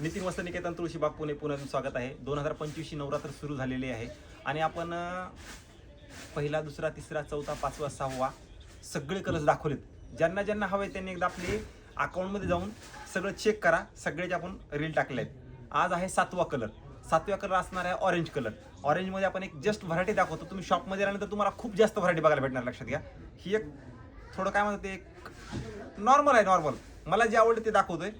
नितीन वस्त निकेतन तुळशीबाग पुणे पुण्यातून स्वागत आहे. दोन हजार पंचवीसची नवरात्र सुरू झालेली आहे. आणि आपण पहिला दुसरा तिसरा चौथा पाचवा सहावा सगळे कलर्स दाखवलेत. ज्यांना ज्यांना हवे त्यांनी एकदा आपले अकाउंटमध्ये जाऊन सगळं चेक करा. सगळेचे आपण रील टाकले आहेत आज आहे सातवा कलर सातवा कलर असणार आहे ऑरेंज कलर ऑरेंजमध्ये आपण एक जस्ट व्हरायटी दाखवतो. तुम्ही शॉपमध्ये आल्यानंतर तुम्हाला खूप जास्त व्हरायटी बघायला भेटणार लक्षात घ्या. ही एक थोडं काय म्हणतात ते एक नॉर्मल आहे नॉर्मल मला जे आवडतं ते दाखवतोय.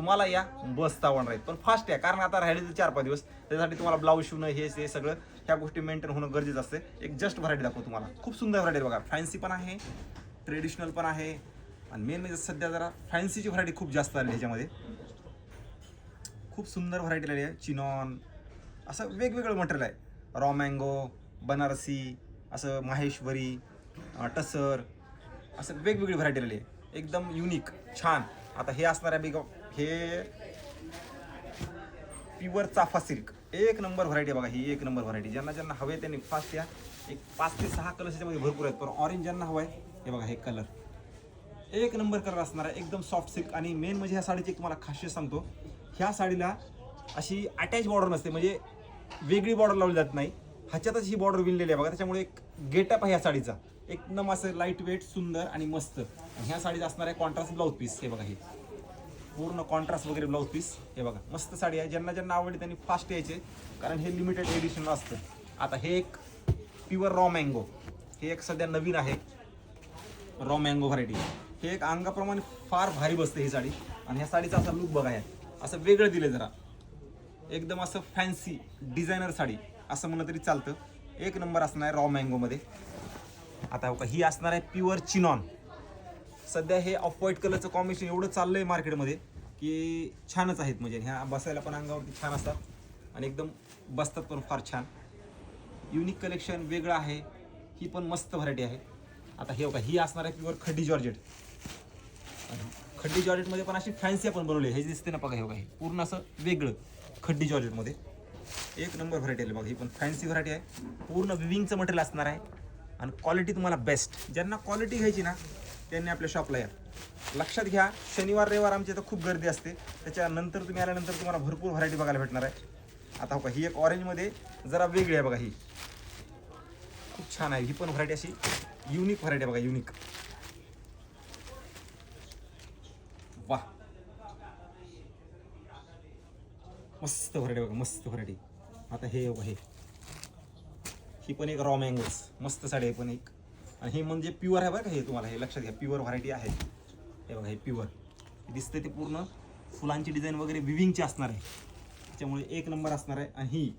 तुम्हाला या बसता आवडणार आहेत पण फास्ट आहे कारण आता राहिले तर चार पाच दिवस. त्याच्यासाठी तुम्हाला ब्लाऊज शिवणं हे ते सगळं ह्या गोष्टी मेंटेन होणं गरजेचं असते. एक जस्ट व्हरायटी दाखवतो तुम्हाला. खूप सुंदर व्हरायटी बघा. फॅन्सी पण आहे ट्रेडिशनल पण आहे. आणि मेन म्हणजे सध्या जरा फॅन्सीची व्हरायटी खूप जास्त आली ह्याच्यामध्ये खूप सुंदर व्हरायटी आली आहे. चिनॉन असं वेगवेगळं मटेरियल आहे. रॉ मँगो बनारसी असं माहेश्वरी टसर असं वेगवेगळी व्हरायटी आली आहे. एकदम युनिक छान. आता हे असणार आहे बिग हे प्युअर चाफा सिल्क एक नंबर व्हरायटी बघा ही एक नंबर व्हरायटी ज्यांना ज्यांना हवे त्यांनी फास्ट या. एक पाच ते सहा कलर त्याच्यामध्ये भरपूर आहेत पण ऑरेंज ज्यांना हवं आहे हे बघा हे कलर एक नंबर कलर असणार आहे एकदम सॉफ्ट सिल्क आणि मेन म्हणजे ह्या साडीची एक तुम्हाला खासियत सांगतो ह्या साडीला अशी अटॅच बॉर्डर नसते म्हणजे वेगळी बॉर्डर लावली जात नाही. ह्याच्यातच ही बॉर्डर विणलेली आहे बघा त्याच्यामुळे एक गेटअप आहे ह्या साडीचा. एकदम असं लाइट वेट सुंदर आणि मस्त. ह्या साडीचा असणार आहे कॉन्ट्रास्ट ब्लाऊज पीस हे बघा हे. पूर्ण कॉन्ट्रास्ट वगैरे ब्लाऊज पीस हे बघा मस्त साडी आहे. ज्यांना ज्यांना आवडली त्यांनी फास्ट यायचे. कारण हे लिमिटेड एडिशन असतं. आता हे एक प्युअर रॉ मँगो हे एक सध्या नवीन आहे. रॉ मँगो व्हरायटी हे एक अंगाप्रमाणे फार भारी बसते ही साडी. आणि ह्या साडीचा असा लुक बघा आहे असं वेगळं दिलं जरा. एकदम असं फॅन्सी डिझायनर साडी. असं म्हणलं तरी चालतं. एक नंबर असणार आहे रॉ मँगोमध्ये आता हो का ही असणार आहे प्युअर चिनॉन सध्या हे ऑफ व्हाईट कलरचं कॉम्बिनेशन एवढं चाललं आहे मार्केटमध्ये की छानच आहेत म्हणजे ह्या बसायला पण अंगावरती छान असतात. आणि एकदम बसतात पण फार छान. युनिक कलेक्शन वेगळं आहे. ही पण मस्त व्हरायटी आहे. आता हे बघा ही असणार आहे प्युअर खड्डी जॉर्जेट. खड्डी जॉर्जेटमध्ये पण अशी फॅन्सी आपण बनवली हे दिसते ना बघा हे बघा हे पूर्ण असं वेगळं खड्डी जॉर्जेटमध्ये. एक नंबर व्हरायटी आहे बघा ही पण फॅन्सी व्हरायटी आहे. पूर्ण विविंगचं मटेरियल असणार आहे. आणि क्वालिटी तुम्हाला बेस्ट ज्यांना क्वालिटी घ्यायची ना त्यांनी आपल्या शॉपला या. लक्षात घ्या शनिवार रविवार आमच्या इथं खूप गर्दी असते. त्याच्यानंतर तुम्ही आल्यानंतर तुम्हाला भरपूर व्हरायटी बघायला भेटणार आहे. आता हो का ही एक ऑरेंजमध्ये जरा वेगळी आहे बघा ही. खूप छान आहे. ही पण व्हरायटी अशी युनिक व्हरायटी आहे बघा युनिक वा मस्त व्हरायटी बघा मस्त व्हरायटी आता हे बघा हे. ही पण एक रॉ मँगोज मस्त साडी आहे पण एक. आणि हे म्हणजे प्युअर आहे बरं का हे तुम्हाला हे लक्षात घ्या प्युअर व्हरायटी आहे. हे बघा हे प्युअर दिसते ते पूर्ण फुलांची डिझाईन वगैरे विविंगची असणार आहे. त्याच्यामुळे एक नंबर असणार आहे. आणि ही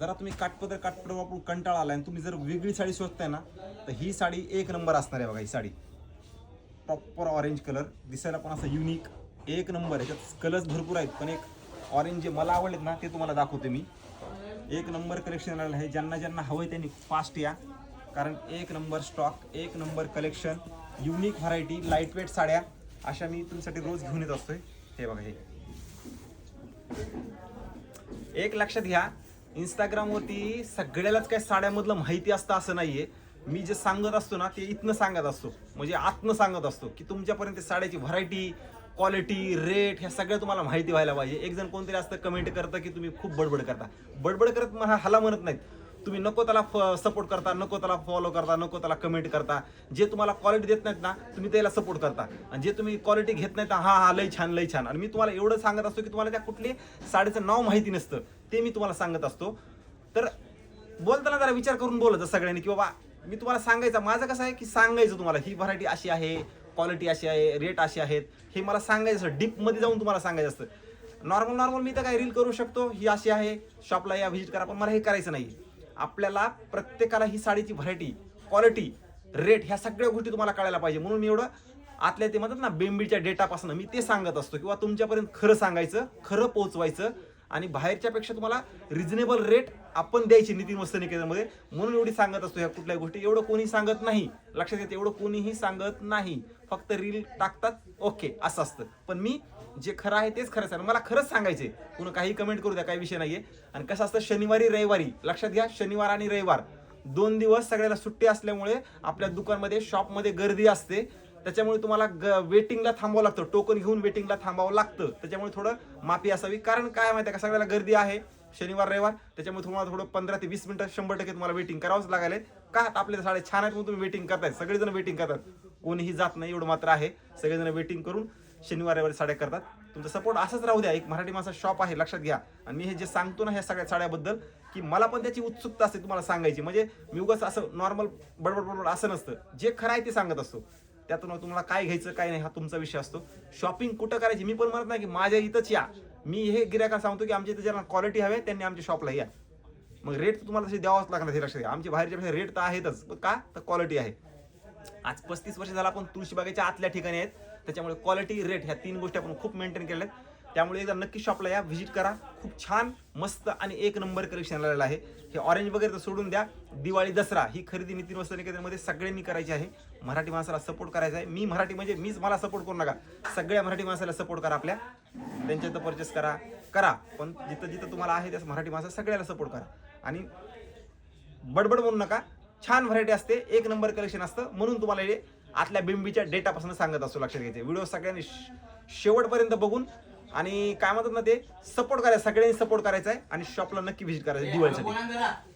जरा तुम्ही काटपदर काटपदर वापरून कंटाळा आला आणि तुम्ही जर वेगळी साडी शोधताय ना तर ही साडी एक नंबर असणार आहे बघा ही साडी. प्रॉपर ऑरेंज कलर दिसायला पण असं युनिक एक नंबर याच्यात कलर्स भरपूर आहेत पण एक ऑरेंज जे मला आवडलेत ना ते तुम्हाला दाखवते मी. एक नंबर कलेक्शन आलेलं आहे. ज्यांना ज्यांना हवं आहे त्यांनी फास्ट या. कारण एक नंबर स्टॉक एक number collection unique variety lightweight साड्या अशा मी तुमच्यासाठी रोज घेऊन येत असतोय. हे बघा हे. एक लक्षात घ्या इंस्टाग्रामवरती सगळ्यालाच काय साड्यामधलं माहिती असतं असं नाहीये. मी जे सांगत असतो ना ते इथनं सांगत असतो. म्हणजे आतनं सांगत असतो की तुमच्यापर्यंत साड्याची व्हरायटी क्वालिटी रेट ह्या सगळ्या तुम्हाला माहिती व्हायला पाहिजे. एक जण कोणतरी असतं कमेंट करतं की तुम्ही खूप बडबड करता. बडबड करत मला हाला म्हणत नाहीत. तुम्ही नको त्याला सपोर्ट करता नको त्याला फॉलो करता नको त्याला कमेंट करता. जे तुम्हाला क्वालिटी देत नाहीत ना तुम्ही त्याला सपोर्ट करता. आणि जे तुम्ही क्वालिटी घेत नाहीत हा हा लई छान लई छान. आणि मी तुम्हाला एवढं सांगत असतो की तुम्हाला त्या कुठली साडीचं नाव माहिती नसतं ते मी तुम्हाला सांगत असतो. तर बोलताना जरा विचार करून बोलत सगळ्यांनी की बाबा मी तुम्हाला सांगायचं माझं कसं आहे की सांगायचं तुम्हाला ही व्हरायटी अशी आहे क्वालिटी अशी आहे रेट असे आहेत हे मला सांगायचं असतं डीपमध्ये जाऊन तुम्हाला सांगायचं असतं. नॉर्मल नॉर्मल मी तर काय रील करू शकतो ही अशी आहे शॉपला या व्हिजिट करा पण मला हे करायचं नाही. आपल्याला प्रत्येकाला ही साडीची व्हरायटी क्वालिटी रेट ह्या सगळ्या गोष्टी तुम्हाला कळायला पाहिजे. म्हणून मी एवढं आतल्या ते म्हणतात ना बेंबीच्या डेटापासून मी ते सांगत असतो किंवा तुमच्यापर्यंत खरं सांगायचं खरं पोहोचवायचं आणि बाहेरच्यापेक्षा तुम्हाला रिजनेबल रेट आपण द्यायची नितीन वस्त्र निकेतनमध्ये म्हणून एवढी सांगत असतो ह्या कुठल्याही गोष्टी. एवढं कोणी सांगत नाही. लक्षात येते एवढं कोणीही सांगत नाही. फक्त रील टाकतात. ओके असं असतं. पण मी जे खरं आहे तेच खरं सर मला खरंच सांगायचे कुणा काही कमेंट करू द्या काही विषय नाहीये. आणि कसं असतं शनिवारी रविवारी लक्षात घ्या शनिवार आणि रविवार दोन दिवस सगळ्याला सुट्टी असल्यामुळे आपल्या दुकानमध्ये शॉपमध्ये गर्दी असते. त्याच्यामुळे तुम्हाला ग वेटिंगला थांबावं लागतं. टोकन घेऊन वेटिंगला थांबावं लागतं. त्याच्यामुळे थोडं माफी असावी. कारण काय माहिती आहे का? सगळ्याला गर्दी आहे. शनिवार रविवार. त्याच्यामुळे तुम्हाला थोडं पंधरा ते वीस मिनिटं शंभर टक्के तुम्हाला वेटिंग करावंच लागेल. का तर आपल्या साडे छान आहेत म्हणून तुम्ही वेटिंग करताय सगळेजण वेटिंग करतात. कोणीही जात नाही एवढं मात्र आहे. सगळेजण वेटिंग करून शनिवार रविवारी साड्या करतात. तुमचा सपोर्ट असंच राहू द्या. एक मराठी माणसा शॉप आहे लक्षात घ्या. आणि मी हे जे सांगतो ना ह्या सगळ्या साड्याबद्दल की मला पण त्याची उत्सुकता असते तुम्हाला सांगायची. म्हणजे मी उगाच असं नॉर्मल बडबड बडबड असं नसतं. जे खरं आहे ते सांगत असतो. त्यातून तुम्हाला काय घ्यायचं काय नाही हा तुमचा विषय असतो. शॉपिंग कुठं करायची? मी पण म्हणत नाही की माझ्या इथंच या. मी हे गिरायका सांगतो की आमच्या इथं ज्यांना क्वालिटी हवे त्यांनी आमच्या शॉपला या. मग रेट तुम्हाला तसे द्यावाच लागणार हे लक्षात घ्या. आमच्या बाहेरच्या रेट तर आहेतच. पण का? तर क्वालिटी आहे. आज पस्तीस वर्ष झाला आपण तुळशीबागेच्या आतल्या ठिकाणी आहेत. त्याच्यामुळे क्वालिटी रेट ह्या तीन गोष्टी आपण खूप मेंटेन केल्या आहेत त्यामुळे एकदा नक्की शॉपला या व्हिजिट करा. खूप छान मस्त आणि एक नंबर कलेक्शन आलेलं आहे. हे ऑरेंज वगैरे तर सोडून द्या. दिवाळी दसरा ही खरेदी नितीन वस्त्र निकेतनमध्ये सगळ्यांनी करायची आहे. मराठी माणसाला सपोर्ट करायचा आहे. मी मराठी म्हणजे मीच मला सपोर्ट करू नका. सगळ्या मराठी माणसाला सपोर्ट करा आपल्या. त्यांच्या इथं परचेस करा. करा. पण जिथं जिथं तुम्हाला आहे त्याच मराठी माणसा सगळ्याला सपोर्ट करा. आणि बडबड म्हणू नका. छान व्हरायटी असते. एक नंबर कलेक्शन असतं. म्हणून तुम्हाला हे आतल्या बिंबीच्या डेटापासून सांगत असतो लक्षात घ्यायचे. व्हिडिओ सगळ्यांनी शेवटपर्यंत बघून आणि काय म्हणतात ना ते सपोर्ट करायचं सगळ्यांनी सपोर्ट करायचा आहे आणि शॉपला नक्की व्हिजिट करायचं दिवाळीसाठी.